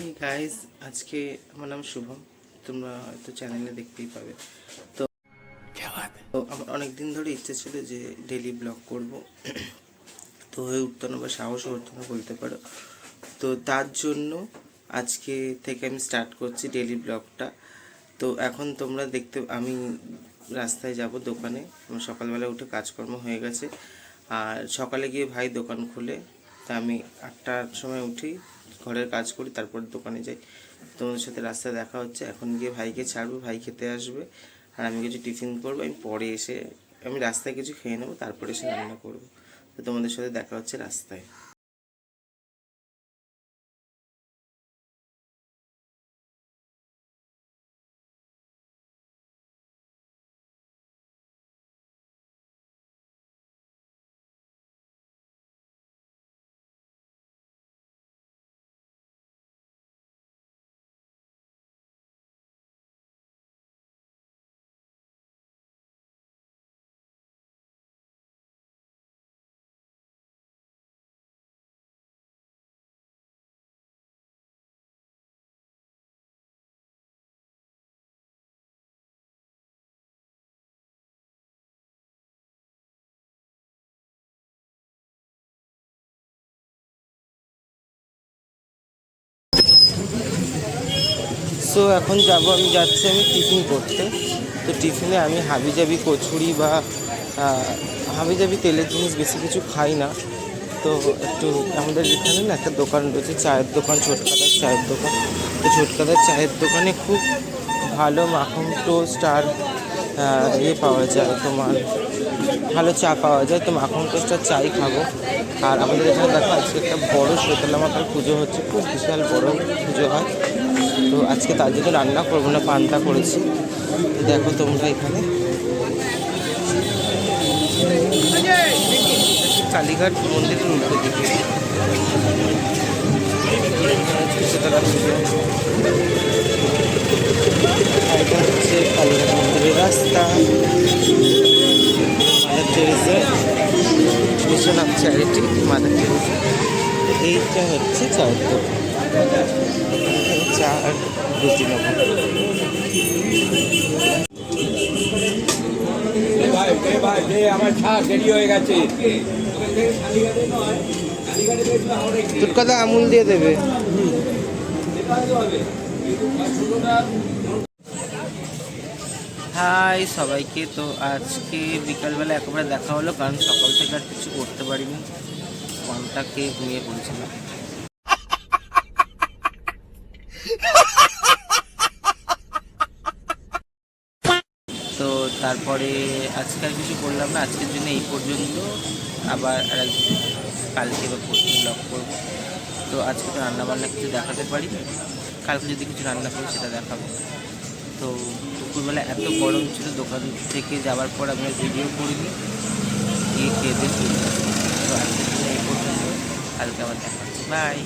এই গাইস আজকে আমার নাম শুভম। তোমরা হয়তো চ্যানেলে দেখতেই পাবে। তো তো আমার অনেক দিন ধরে ইচ্ছে ছিল যে ডেলি ব্লগ করব। তো হয়ে উঠতো না বা সাহস হতো না বলতে পারো। তো তার জন্য আজকে থেকে আমি স্টার্ট করছি ডেলি ব্লগটা তো এখন তোমরা দেখতে আমি রাস্তায় যাব দোকানে। আমার সকালবেলা উঠে কাজকর্ম হয়ে গেছে। আর সকালে গিয়ে ভাই দোকান খুলে। তা আমি আটটার সময় উঠি। ঘরের কাজ করি, তারপর দোকানে যাই। তোমাদের সাথে রাস্তায় দেখা হচ্ছে। এখন গিয়ে ভাইকে ছাড়বো, ভাই খেতে আসবে। আর আমি কিছু টিফিন করব, আমি পরে এসে, আমি রাস্তায় কিছু খেয়ে নেব, তারপরে এসে রান্না করব। তো তোমাদের সাথে দেখা হচ্ছে রাস্তায়। সো এখন যাব, আমি যাচ্ছি, আমি টিফিন করতে। তো টিফিনে আমি হাবিজাবি কচুরি বা হাবিজাবি তেলের জিনিস বেশি কিছু খাই না। তো একটু আমাদের এখানে না একটা দোকান রয়েছে, চায়ের দোকান, ছোটকাদার চায়ের দোকান। তো ছোটকাদার চায়ের দোকানে খুব ভালো মাখন টোস্ট আর ইয়ে পাওয়া যায় তোমার, ভালো চা পাওয়া যায়। তো মাখন টোস্ট আর চাই খাব। আর আমাদের এখানে দেখো, আজকে একটা বড়ো শীতলা মাতার পুজো হচ্ছে, খুব বিশাল বড় পুজো হয়। তো আজকে তার জন্য রান্না করব না, পান্তা করেছি। দেখো তোমরা এখানে। কালীঘাট মন্দিরের উল্টো দিকে। এটা হচ্ছে কালীঘাট মন্দিরের রাস্তা। Mother Teresa. Mission charity, Mother Teresa. এইটা হচ্ছে চায়ের দোকান এখানে আর রুটি নেব এ ভাই এ ভাই দে আমার ছাড় দেরি তোর কথা আমুল দিয়ে দেবে। হাই সবাইকে তো আজকে বিকালবেলা একেবারে দেখা হলো কারণ সকাল থেকে আর কিছু করতে পারিনি। খেয়ে ঘুমিয়ে পড়েছিলাম তো তারপরে আজকে আর কিছু করলাম না, আজকের জন্য এই পর্যন্ত। আবার কালকে বা পরশু ব্লগ করব। তো আজকে তো রান্নাবান্না কিছু দেখাতে পারি। কালকে যদি কিছু রান্না করি সেটা দেখাবো। তো দুপুরবেলা এত গরম ছিল, দোকান থেকে যাওয়ার পর আমি ভিডিও করিনি। গিয়ে খেয়ে দিয়ে তো জন্য এই পর্যন্ত। কালকে আবার দেখা হচ্ছে। বাই